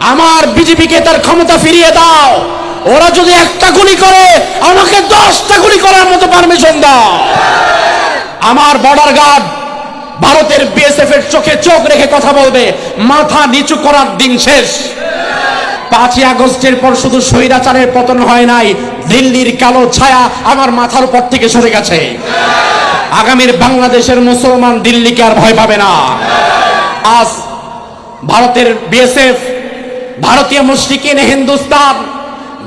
আমার বিজেপিকে তার ক্ষমতা ফিরিয়ে দাও। ওরা যদি একটা গুলি করে, আমাকে দশটা গুলি করার মতো পারমিশন দাও। আমার বর্ডার গার্ড ভারতের বিএসএফ এর চোখে চোখ রেখে কথা বলবে, মাথা নিচু করার দিন শেষ। পাঁচই আগস্টের পর শুধু স্বৈরাচারের পতন হয় নাই, দিল্লির কালো ছায়া আমার মাথার উপর থেকে সরে গেছে। আগামীর বাংলাদেশের মুসলমান দিল্লিকে আর ভয় পাবে না। আজ ভারতের বিএসএফ ভারতীয় মুশরিকিন হিন্দুস্তান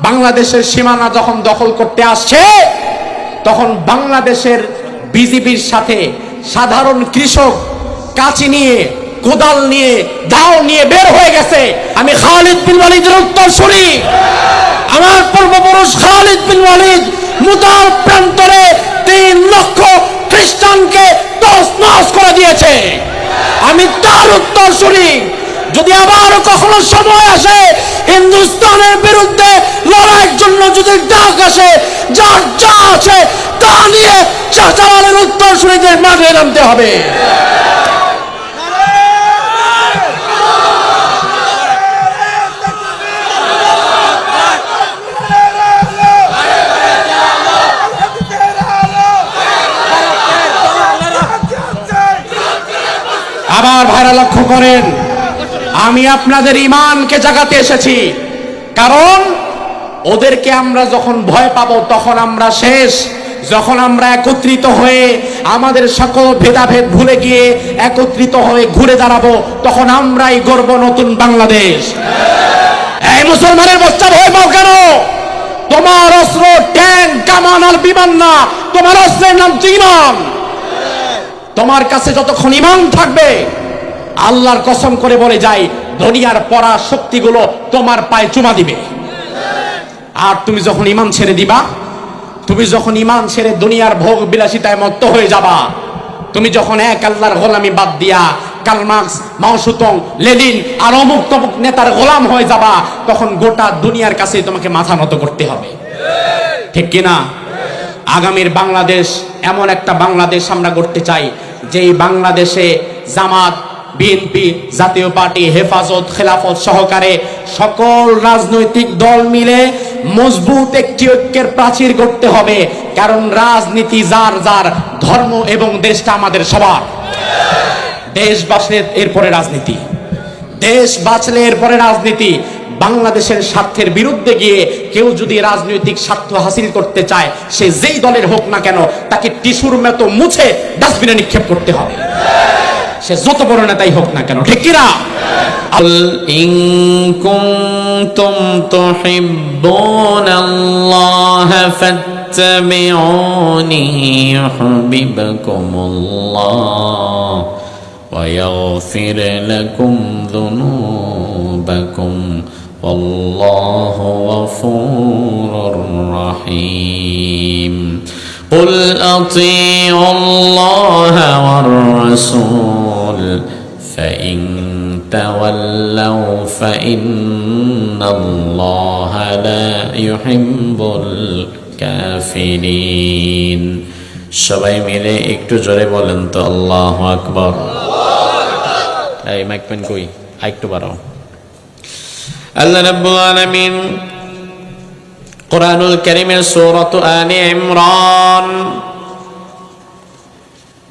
বাংলাদেশের সীমানা যখন দখল করতে আসছে, তখন বাংলাদেশের বিজেপির সাথে সাধারণ কৃষক কাচি নিয়ে, কোদাল নিয়ে, দাও নিয়ে বের হয়ে গেছে। আমি খালিদ বিন ওয়ালিদের উত্তর শুনি। আমার পূর্বপুরুষ খালিদ বিন ওয়ালিদ মুদার প্রান্তরে তিন লক্ষ খ্রিস্টানকে দশ নাশ করে দিয়েছে। আমি তার উত্তর শুনি। যদি আবার কখনো সময় আসে, হিন্দুস্তানের বিরুদ্ধে লড়াইয়ের জন্য যদি ডাক আসে, যার যা আছে তা নিয়ে চাচাওয়ালের উত্তর শুনিতে মাঠে নামতে হবে। আবার ভাইরা লক্ষ্য করেন আমি আপনাদের ইমানকে জাগাতে এসেছি। কারণ ওদেরকে আমরা যখন ভয় পাবো, তখন আমরা শেষ। যখন আমরা একত্রিত হয়ে আমাদের সকল ভেদাভেদ ভুলে গিয়ে একত্রিত হয়ে ঘুরে দাঁড়াবো, তখন আমরাই গর্ব নতুন বাংলাদেশ। এই মুসলমানের বাচ্চা ভয় পাও কেন? তোমার অস্ত্র, ট্যাঙ্ক, কামান আর বিমান না। তোমার অস্ত্রের নাম ইমান তোমার কাছে যতক্ষণ ইমান থাকবে আল্লাহর কসম করে বলে যাই, দুনিয়ার পড়া শক্তিগুলো তোমার পায়ে চুমা দিবে। আর তুমি যখন ইমান ছেড়ে দিবা, তুমি যখন ইমান ছেড়ে দুনিয়ার ভোগ বিলাসিতায় মত্ত হয়ে যাবা, তুমি যখন এক আল্লাহর গোলামি বাদ দিয়া কালমার্কস মাওসুতং লেলিন আর অমুক তমুক নেতার গোলাম হয়ে যাবা, তখন গোটা দুনিয়ার কাছে তোমাকে মাথা নত করতে হবে। ঠিক কিনা আগামীর বাংলাদেশ এমন একটা বাংলাদেশ আমরা গড়তে চাই, যেই বাংলাদেশে জামাত বিএনপি, জাতীয় পার্টি, হেফাজত, খেলাফত সহকারে সকল রাজনৈতিক দল মিলে মজবুত একটি ঐক্যের প্রাচীর করতে হবে। কারণ রাজনীতি যার যার, ধর্ম এবং দেশটা আমাদের সবার। দেশ বাঁচলে এরপরে রাজনীতি। দেশ বাঁচলে এরপরে রাজনীতি। বাংলাদেশের স্বার্থের বিরুদ্ধে গিয়ে কেউ যদি রাজনৈতিক স্বার্থ হাসিল করতে চায়, সে যেই দলের হোক না কেন, তাকে টিস্যুর মতো মুছে ডাস্টবিনে নিক্ষেপ করতে হবে। সে যত বড় নেতাই হোক না কেন ঠিক কিনা قل إن كنتم تحبون الله فاتبعوني يحببكم الله ويغفر لكم ذنوبكم والله غفور رحيم قل أطيعوا الله والرسول فإن تولوا فإن الله لا يحب الكافرين সবাই মিলে একটু জোরে বলেন তো আল্লাহ আকবর এই মাইক পেন কই একটু বাড়াও আল্লাহ রাব্বুল আলামিন কোরআনুল কারীমের সূরাত আলে ইমরান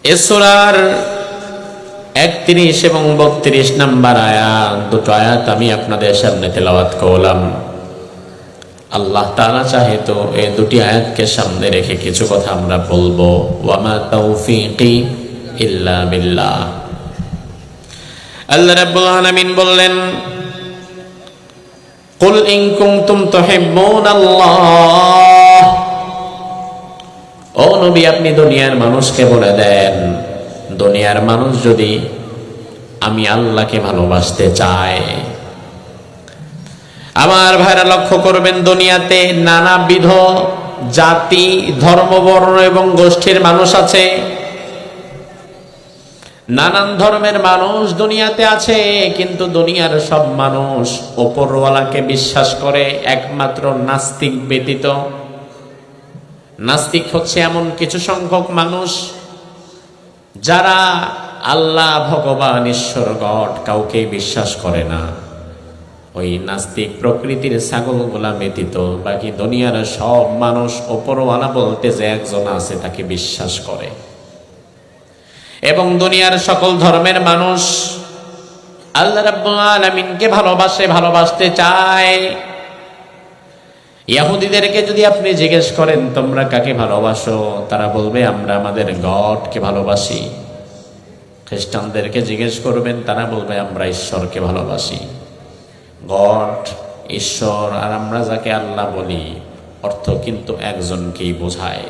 এ সূরার একত্রিশ এবং বত্রিশ নাম্বার আয়াত দুটো আয়াত আমি আপনাদের সামনে তেলাওয়াত করলাম আল্লাহ তাআলা চাহে তো এই দুটি আয়াতকে সামনে রেখে কিছু কথা আমরা বলবো ওয়ামা তৌফিকি ইল্লা বিল্লাহ আল্লাহ রাব্বুল আলামিন বললেন قل إن كنتم تحبون الله ও নবী আপনি দুনিয়ার মানুষকে বলে দেন দুনিয়ার মানুষ যদি আমি আল্লাহকে ভালোবাসতে চায় আমার ভাইরা লক্ষ্য করবেন, দুনিয়াতে নানাবিধ জাতি ধর্ম বর্ণ এবং গোষ্ঠীর মানুষ আছে। নানান ধর্মের মানুষ দুনিয়াতে আছে, কিন্তু দুনিয়ার সব মানুষ ওপরওয়ালাকে বিশ্বাস করে একমাত্র নাস্তিক ব্যতীত। নাস্তিক হচ্ছে এমন কিছু সংখ্যক মানুষ যারা আল্লাহ ভগবান ঈশ্বর গড কাউকে বিশ্বাস করে না, ওই নাস্তিক প্রকৃতির ছাগলগুলা ব্যতীত বাকি দুনিয়ার সব মানুষ ওপরওয়ালা বলতে যে একজন আছে তাকে বিশ্বাস করে। এবং দুনিয়ার সকল ধর্মের মানুষ আল্লাহ রাব্বুল আলামিনকে ভালোবাসে, ভালোবাসতে চায়। ইয়াহুদিদেরকে যদি আপনি জিজ্ঞেস করেন, তোমরা কাকে ভালোবাসো? তারা বলবে, আমরা আমাদের গডকে ভালোবাসি। খ্রিস্টানদেরকে জিজ্ঞেস করবেন, তারা বলবে, আমরা ঈশ্বরকে ভালোবাসি। গড, ঈশ্বর, আর আমরা যাকে আল্লাহ বলি, অর্থ কিন্তু একজনকেই বোঝায়,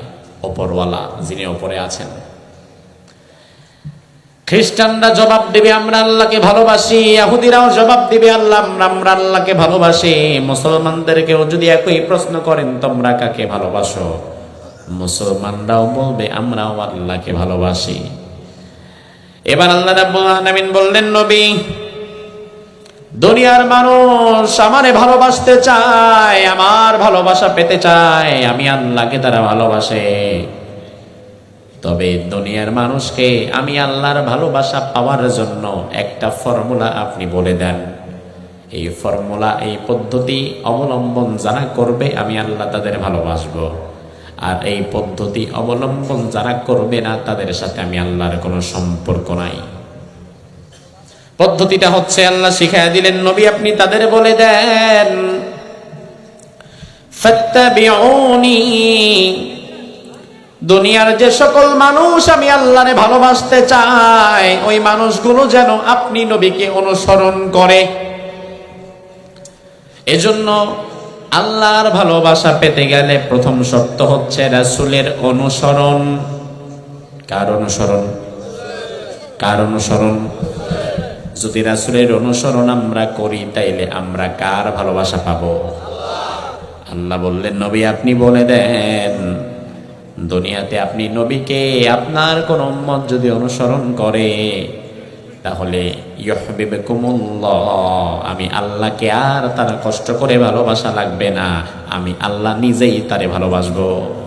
ওপরওয়ালা যিনি ওপরে আছেন। খ্রিস্টানরা জবাব দেবে, আমরা আল্লাহকে ভালোবাসি। ইহুদিরাও জবাব দিবে, আল্লাহ, আমরা আমরা আল্লাহকে ভালোবাসি। মুসলমানদেরকেও যদি একই প্রশ্ন করেন, তোমরা কাকে ভালোবাসো? মুসলমানরাও বলবে, আমরাও আল্লাহকে ভালোবাসি। এবার আল্লাহ রাব্বুল আলামিন বললেন, নবী, দুনিয়ার মানুষ আমারে ভালোবাসতে চায়, আমার ভালোবাসা পেতে চায়, আমি আল্লাহকে তারা ভালোবাসে। তবে দুনিয়ার মানুষকে আমি আল্লাহর ভালোবাসা পাওয়ার জন্য একটা ফর্মুলা আপনি বলে দেন। এই ফর্মুলা, এই পদ্ধতি অবলম্বন যারা করবে, আমি আল্লাহ তাদের ভালোবাসবো। আর এই পদ্ধতি অবলম্বন যারা করবে না, তাদের সাথে আমি আল্লাহর কোনো সম্পর্ক নাই। পদ্ধতিটা হচ্ছে, আল্লাহ শিখাই দিলেন, নবী আপনি তাদের বলে দেন দুনিয়ার যে সকল মানুষ আমি আল্লাহরে ভালোবাসতে চাই, ওই মানুষগুলো যেন আপনি নবীকে অনুসরণ করে। এজন্য আল্লাহর ভালোবাসা পেতে গেলে প্রথম শর্ত হচ্ছে রাসুলের অনুসরণ। কার অনুসরণ? কার অনুসরণ? যদি রাসুলের অনুসরণ আমরা করি, তাইলে আমরা কার ভালোবাসা পাবো? আল্লাহ বললেন, নবী আপনি বলে দেন দুনিয়াতে আপনি নবীকে, আপনার কোন উম্মত যদি অনুসরণ করে, তাহলে আমি আল্লাহকে আর তারা কষ্ট করে ভালোবাসা লাগবে না, আমি আল্লাহ নিজেই তারে ভালোবাসবো।